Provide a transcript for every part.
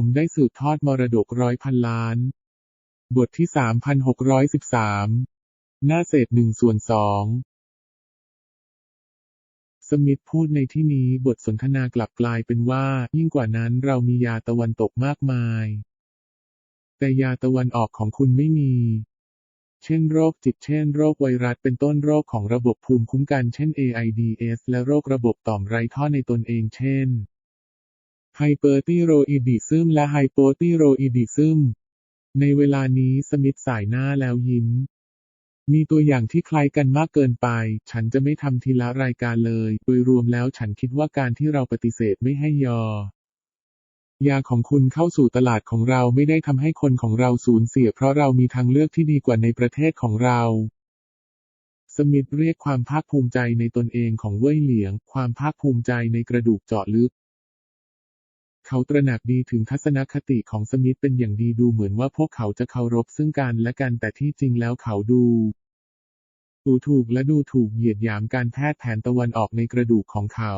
ผมได้สืบทอดมรดกร้อยพันล้าน บทที่สามพันหกร้อยสิบสามหน้าเศษหนึ่งส่วนสองสมิธพูดในที่นี้บทสนทนากลับกลายเป็นว่า ยิ่งกว่านั้นเรามียาตะวันตกมากมาย แต่ยาตะวันออกของคุณไม่มี เช่นโรคจิตเช่นโรคไวรัสเป็นต้นโรคของระบบภูมิคุ้มกันเช่น AIDS และโรคระบบต่อมไร้ท่อในตนเองเช่น ไฮเปอร์ติโรอิดิซึมและไฮโปติโรอิดิซึม ในเวลานี้สมิธสายหน้าแล้วยิ้ม มีตัวอย่างที่คล้ายกันมากเกินไป ฉันจะไม่ทำทีละรายการเลย โดยรวมแล้วฉันคิดว่าการที่เราปฏิเสธไม่ให้ยอยาของคุณเข้าสู่ตลาดของเราไม่ได้ทำให้คนของเราสูญเสีย เพราะเรามีทางเลือกที่ดีกว่าในประเทศของเรา สมิธเรียกความภาคภูมิใจในตนเองของเว่ยเหลียง ความภาคภูมิใจในกระดูกเจาะลึก เขาตระหนักดีถึงทัศนคติของสมิธเป็นอย่างดีดูเหมือนว่าพวกเขาจะเคารพซึ่งกันและกันแต่ที่จริงแล้วเขาดูดูถูกและดูถูกเหยียดหยามการแพทย์แผนตะวันออกในกระดูกของเขา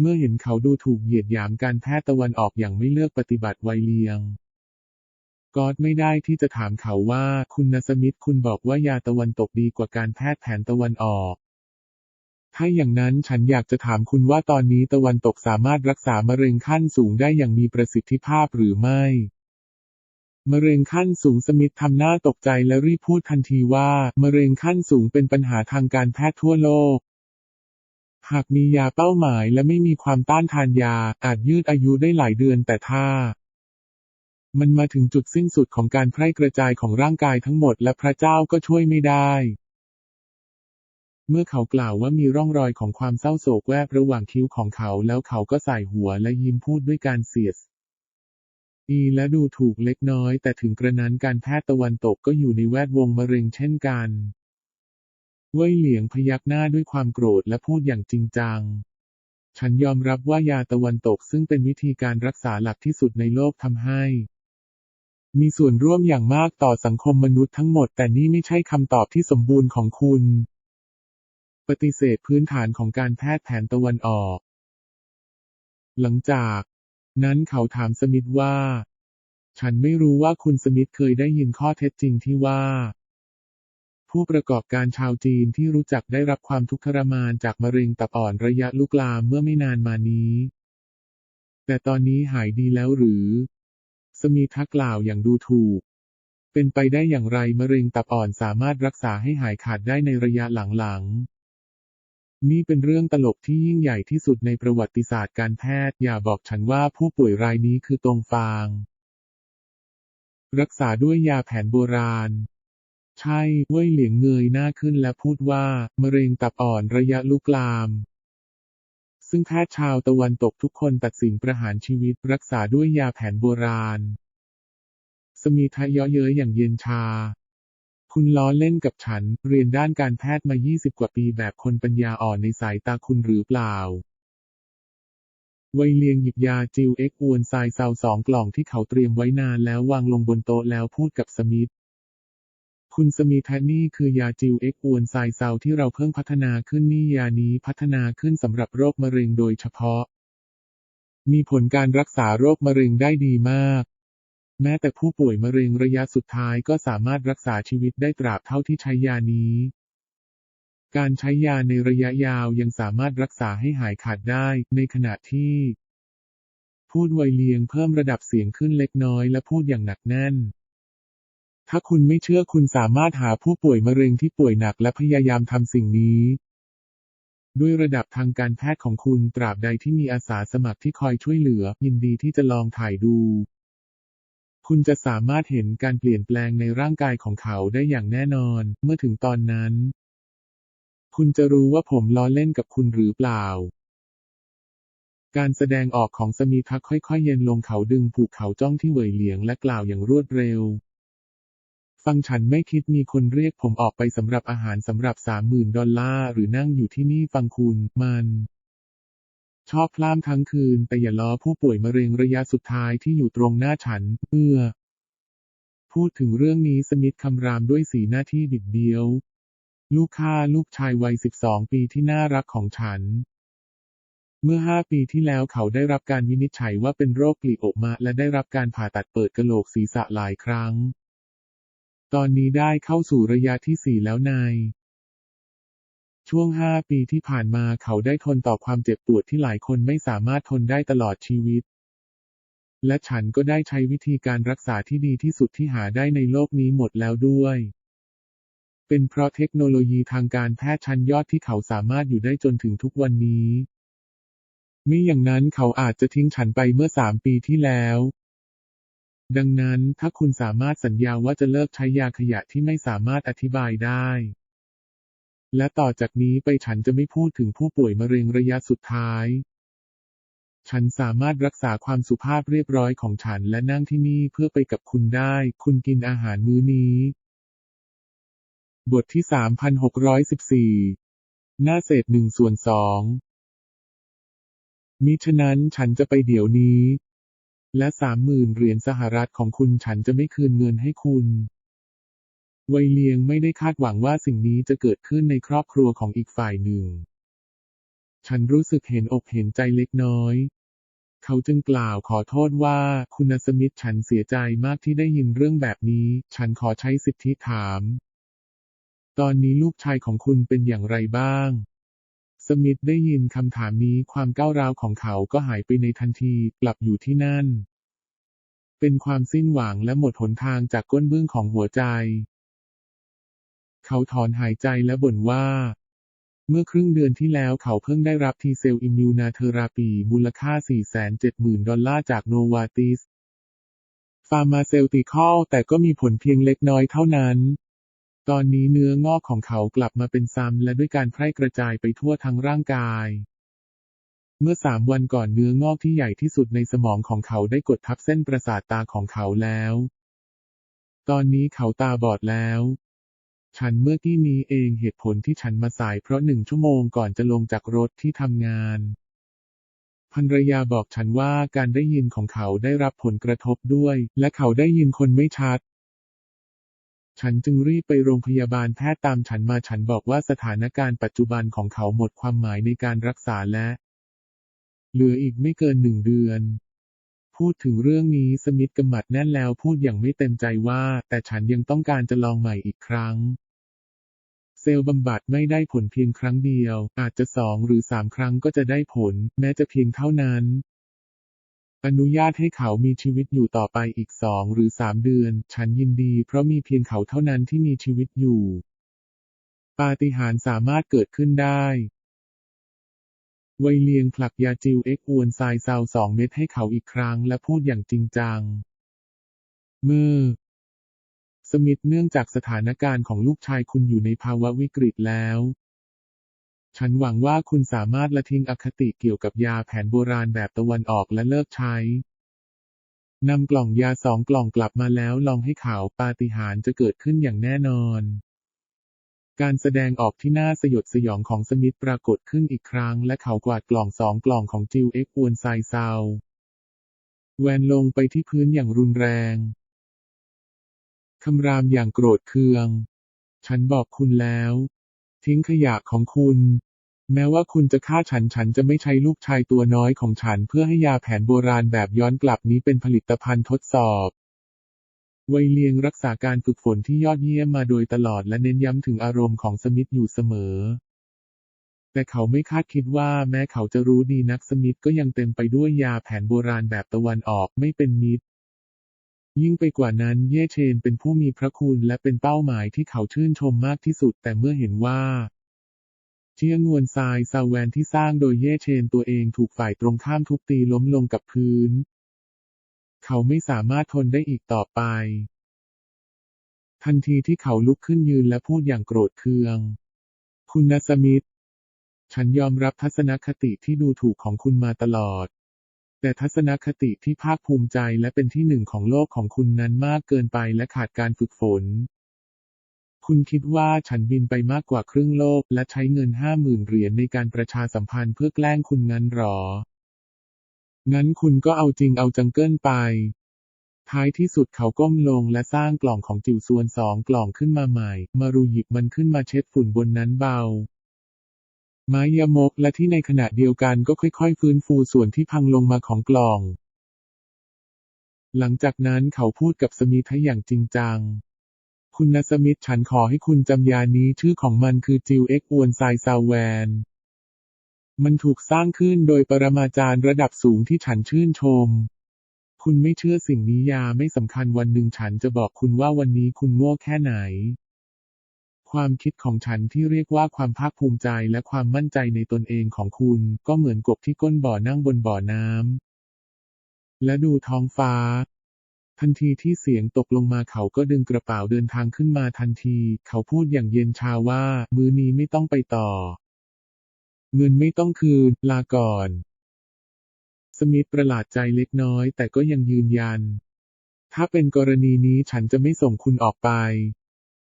เมื่อเห็นเขาดูถูกเหยียดหยามการแพทย์ตะวันออกอย่างไม่เลือกปฏิบัติไวเลียงกอดไม่ได้ที่จะถามเขาว่าคุณนสมิธคุณบอกว่ายาตะวันตกดีกว่าการแพทย์แผนตะวันออก ถ้าอย่างนั้นฉันอยากจะถามคุณว่าตอนนี้ตะวันตกสามารถรักษามะเร็งขั้นสูงได้อย่างมีประสิทธิภาพหรือไม่ มะเร็งขั้นสูงสมิธทำหน้าตกใจและรีบพูดทันทีว่า มะเร็งขั้นสูงเป็นปัญหาทางการแพทย์ทั่วโลก หากมียาเป้าหมายและไม่มีความต้านทานยา อาจยืดอายุได้หลายเดือนแต่ถ้ามันมาถึงจุดสิ้นสุดของการแพร่กระจายของร่างกายทั้งหมดและพระเจ้าก็ช่วยไม่ได้ เมื่อเขากล่าวว่ามีร่องรอยของความเศร้าโศกแวบระหว่างคิ้วของเขาแล้วเขาก็ใส่หัวและยิ้มพูดด้วยการเสียดอีและดูถูกเล็กน้อย แต่ถึงกระนั้นการแพทย์ตะวันตกก็อยู่ในแวดวงมะเร็งเช่นกันเว่ยเหลียงพยักหน้าด้วยความโกรธและพูดอย่างจริงจัง ฉันยอมรับว่ายาตะวันตกซึ่งเป็นวิธีการรักษาหลักที่สุดในโลกทำให้ มีส่วนร่วมอย่างมากต่อสังคมมนุษย์ทั้งหมด แต่นี่ไม่ใช่คำตอบที่สมบูรณ์ของคุณ ปฏิเสธพื้นฐานของการแพทย์แผนตะวันออก หลังจาก นั้นเขาถามสมิธว่า ฉันไม่รู้ว่าคุณสมิธเคยได้ยินข้อเท็จจริงที่ว่า ผู้ประกอบการชาวจีนที่รู้จักได้รับความทุกข์ทรมานจากมะเร็งตับอ่อนระยะลุกลามเมื่อไม่นานมานี้ แต่ตอนนี้หายดีแล้วหรือ สมิธกล่าวอย่างดูถูกเป็นไปได้อย่างไรมะเร็งตับอ่อนสามารถรักษาให้หายขาดได้ในระยะหลังๆ นี่เป็นเรื่องตลกที่ยิ่งใหญ่ที่สุดในประวัติศาสตร์การแพทย์ อย่าบอกฉันว่าผู้ป่วยรายนี้คือตรงฟาง รักษาด้วยยาแผนโบราณ ใช่เว่ยเหลียงเงยหน้าขึ้นและพูดว่า มะเร็งตับอ่อนระยะลุกลาม ซึ่งแพทย์ชาวตะวันตกทุกคนตัดสินประหารชีวิต รักษาด้วยยาแผนโบราณ สมีทะเยาะเย้ยอย่างเย็นชา คุณล้อเล่นกับฉัน เรียนด้านการแพทย์มา 20 กว่าปีแบบคนปัญญาอ่อนในสายตาคุณหรือเปล่า ไวเลียงหยิบยาจิวเอ็กอวนไซซาวสองกล่องที่เขาเตรียมไว้นานแล้ววางลงบนโต๊ะแล้วพูดกับสมิธคุณสมิธนี่คือยาจิวเอ็กอวนไซซาวที่เราเพิ่งพัฒนาขึ้นนี่ยานี้พัฒนาขึ้นสำหรับโรคมะเร็งโดยเฉพาะ มีผลการรักษาโรคมะเร็งได้ดีมาก แม้แต่ผู้ป่วยมะเร็งระยะสุดท้ายก็สามารถรักษาชีวิตได้ตราบเท่าที่ใช้ยานี้ การใช้ยาในระยะยาวยังสามารถรักษาให้หายขาดได้ในขณะที่ พูดไวเลียงเพิ่มระดับเสียงขึ้นเล็กน้อยและพูดอย่างหนักแน่น ถ้าคุณไม่เชื่อคุณสามารถหาผู้ป่วยมะเร็งที่ป่วยหนักและพยายามทำสิ่งนี้ด้วยระดับทางการแพทย์ของคุณตราบใดที่มีอาสาสมัครที่คอยช่วยเหลือ ยินดีที่จะลองถ่ายดู คุณจะสามารถเห็นการเปลี่ยนแปลงในร่างกายของเขาได้อย่างแน่นอน เมื่อถึงตอนนั้น คุณจะรู้ว่าผมล้อเล่นกับคุณหรือเปล่า การแสดงออกของสมีทักค่อยๆ เย็นลงเขาดึงผูกเขาจ้องที่เหวยเหลียงและกล่าวอย่างรวดเร็ว ฟังฉันไม่คิดมีคนเรียกผมออกไปสำหรับอาหารสำหรับสามหมื่นดอลลาร์หรือนั่งอยู่ที่นี่ฟังคุณมัน ชอบพล่ามทั้งคืน แต่อย่าล้อผู้ป่วยมะเร็งระยะสุดท้ายที่อยู่ตรงหน้าฉัน เมื่อ พูดถึงเรื่องนี้สมิธคำรามด้วยสีหน้าที่บิดเบี้ยว ลูกข้าลูกชายวัยสิบสองปีที่น่ารักของฉัน เมื่อห้าปีที่แล้วเขาได้รับการวินิจฉัยว่าเป็นโรคกลีโอมาและได้รับการผ่าตัดเปิดกะโหลกศีรษะหลายครั้ง ตอนนี้ได้เข้าสู่ระยะที่สี่แล้วใน ช่วงห้าปีที่ผ่านมาเขาได้ทนต่อความเจ็บปวดที่หลายคนไม่สามารถทนได้ตลอดชีวิต และฉันก็ได้ใช้วิธีการรักษาที่ดีที่สุดที่หาได้ในโลกนี้หมดแล้วด้วย เป็นเพราะเทคโนโลยีทางการแพทย์ชั้นยอดที่เขาสามารถอยู่ได้จนถึงทุกวันนี้มิอย่างนั้นเขาอาจจะทิ้งฉันไปเมื่อสามปีที่แล้ว ดังนั้นถ้าคุณสามารถสัญญาว่าจะเลิกใช้ยาขยะที่ไม่สามารถอธิบายได้ และต่อจากนี้ไปฉันจะไม่พูดถึงผู้ป่วยมะเร็งระยะสุดท้าย ฉันสามารถรักษาความสุภาพเรียบร้อยของฉันและนั่งที่นี่เพื่อไปกับคุณได้ คุณกินอาหารมื้อนี้ บทที่สามพันหกร้อยสิบสี่หน้าเศษหนึ่งส่วนสองมิฉะนั้นฉันจะไปเดี๋ยวนี้ และสามหมื่นเหรียญสหรัฐของคุณฉันจะไม่คืนเงินให้คุณ ไวเลียงไม่ได้คาดหวังว่าสิ่งนี้จะเกิดขึ้นในครอบครัวของอีกฝ่ายหนึ่ง ฉันรู้สึกเห็นอกเห็นใจเล็กน้อย เขาจึงกล่าวขอโทษว่าคุณสมิธฉันเสียใจมากที่ได้ยินเรื่องแบบนี้ ฉันขอใช้สิทธิถาม ตอนนี้ลูกชายของคุณเป็นอย่างไรบ้างสมิธได้ยินคำถามนี้ความก้าวร้าวของเขาก็หายไปในทันทีกลับอยู่ที่นั่น เป็นความสิ้นหวังและหมดหนทางจากก้นเบื้องของหัวใจ เขาถอนหายใจและบ่นว่า เมื่อครึ่งเดือนที่แล้วเขาเพิ่งได้รับทีเซลอิมมิวนาเทอราปีมูลค่า 470,000 ดอลลาร์จากโนวาติสฟาร์มาเซลติคอลแต่ก็มีผลเพียงเล็กน้อยเท่านั้น ตอนนี้เนื้องอกของเขากลับมาเป็นซ้ำและด้วยการแพร่กระจายไปทั่วทั้งร่างกาย เมื่อสามวันก่อนเนื้องอกที่ใหญ่ที่สุดในสมองของเขาได้กดทับเส้นประสาทตาของเขาแล้ว ตอนนี้เขาตาบอดแล้ว ฉันเมื่อกี้นี้เองเหตุผลที่ฉันมาสายเพราะหนึ่งชั่วโมงก่อนจะลงจากรถที่ทำงานภรรยาบอกฉันว่าการได้ยินของเขาได้รับผลกระทบด้วย และเขาได้ยินคนไม่ชัด ฉันจึงรีบไปโรงพยาบาลแพทย์ตามฉันมาฉันบอกว่าสถานการณ์ปัจจุบันของเขาหมดความหมายในการรักษาและ เหลืออีกไม่เกินหนึ่งเดือน พูดถึงเรื่องนี้สมิธกำมัดแน่นแล้วพูดอย่างไม่เต็มใจว่า แต่ฉันยังต้องการจะลองใหม่อีกครั้ง เซลล์บำบัดไม่ได้ผลเพียงครั้งเดียว อาจจะสองหรือสามครั้งก็จะได้ผล แม้จะเพียงเท่านั้น อนุญาตให้เขามีชีวิตอยู่ต่อไปอีกสองหรือสามเดือน ฉันยินดีเพราะมีเพียงเขาเท่านั้นที่มีชีวิตอยู่ ปาฏิหาริย์สามารถเกิดขึ้นได้ ไวเลียงผลักยาจิวเอ็กอวนทรายซาวสองเม็ดให้เขาอีกครั้งและพูดอย่างจริงจัง เมื่อ สมิธเนื่องจากสถานการณ์ของลูกชายคุณอยู่ในภาวะวิกฤตแล้ว ฉันหวังว่าคุณสามารถละทิ้งอคติเกี่ยวกับยาแผนโบราณแบบตะวันออกและเลิกใช้นำกล่องยาสองกล่องกลับมาแล้วลองให้ข่าวปาฏิหาริย์จะเกิดขึ้นอย่างแน่นอน การแสดงออกที่น่าสยดสยองของสมิธปรากฏขึ้นอีกครั้ง และเขากวาดกล่องสองกล่องของจิวเอ็กอวนไซซาวแวนลงไปที่พื้นอย่างรุนแรง คำรามอย่างโกรธเคือง ฉันบอกคุณแล้ว ทิ้งขยะของคุณ แม้ว่าคุณจะฆ่าฉันฉันจะไม่ใช้ลูกชายตัวน้อยของฉันเพื่อให้ยาแผนโบราณแบบย้อนกลับนี้เป็นผลิตภัณฑ์ทดสอบ ไวเลียงรักษาการฝึกฝนที่ยอดเยี่ยมมาโดยตลอดและเน้นย้ำถึงอารมณ์ของสมิธอยู่เสมอ แต่เขาไม่คาดคิดว่าแม้เขาจะรู้ดีนักสมิธก็ยังเต็มไปด้วยยาแผนโบราณแบบตะวันออกไม่เป็นมิตร ยิ่งไปกว่านั้นเย่เชนเป็นผู้มีพระคุณและเป็นเป้าหมายที่เขาชื่นชมมากที่สุด แต่เมื่อเห็นว่าเชียงวนทรายซาแวนที่สร้างโดยเย่เชนตัวเองถูกฝ่ายตรงข้ามทุบตีล้มลงกับพื้น เขาไม่สามารถทนได้อีกต่อไป ทันทีที่เขาลุกขึ้นยืนและพูดอย่างโกรธเคือง คุณนสมิธฉันยอมรับทัศนคติที่ดูถูกของคุณมาตลอด แต่ทัศนคติที่ภาคภูมิใจและเป็นที่หนึ่งของโลกของคุณนั้นมากเกินไปและขาดการฝึกฝน คุณคิดว่าฉันบินไปมากกว่าครึ่งโลกและใช้เงินห้าหมื่นเหรียญในการประชาสัมพันธ์เพื่อแกล้งคุณงั้นหรอ งั้นคุณก็เอาจริงเอาจังเกิลไป ท้ายที่สุดเขาก้มลงและสร้างกล่องของจิ๋วส่วนสองกล่องขึ้นมาใหม่ มารูหยิบมันขึ้นมาเช็ดฝุ่นบนนั้นเบา ไม้ยมกและที่ในขณะเดียวกันก็ค่อยๆ ฟื้นฟูส่วนที่พังลงมาของกล่อง หลังจากนั้นเขาพูดกับสมิธให้อย่างจริงจังคุณนสมิธฉันขอให้คุณจำยานี้ชื่อของมันคือจิวเอ็กอวนไซซาวแวน มันถูกสร้างขึ้นโดยปรมาจารย์ระดับสูงที่ฉันชื่นชม คุณไม่เชื่อสิ่งนี้ยาไม่สำคัญวันหนึ่งฉันจะบอกคุณว่าวันนี้คุณโง่แค่ไหน ความคิดของฉันที่เรียกว่าความภาคภูมิใจและความมั่นใจในตนเองของคุณ ก็เหมือนกบที่ก้นบ่อนั่งบนบ่อน้ำและดูท้องฟ้าทันทีที่เสียงตกลงมาเขาก็ดึงกระเป๋าเดินทางขึ้นมาทันที เขาพูดอย่างเย็นชาว่า มื้อนี้ไม่ต้องไปต่อ เงินไม่ต้องคืน ลาก่อน สมิธประหลาดใจเล็กน้อย แต่ก็ยังยืนยัน ถ้าเป็นกรณีนี้ฉันจะไม่ส่งคุณออกไป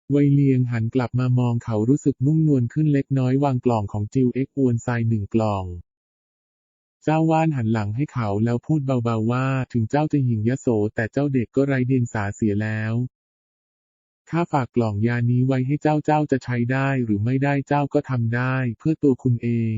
ไวเลียงหันกลับมามองเขารู้สึกนุ่มนวลขึ้นเล็กน้อยวางกล่องของจิวเอ็กอวนไซหนึ่งกล่อง เจ้าว่านหันหลังให้เขาแล้วพูดเบาๆว่า ถึงเจ้าจะหญิงยโสแต่เจ้าเด็กก็ไร้เดียงสาเสียแล้ว ข้าฝากกล่องยานี้ไว้ให้เจ้าเจ้าจะใช้ได้หรือไม่ได้เจ้าก็ทำได้เพื่อตัวคุณเอง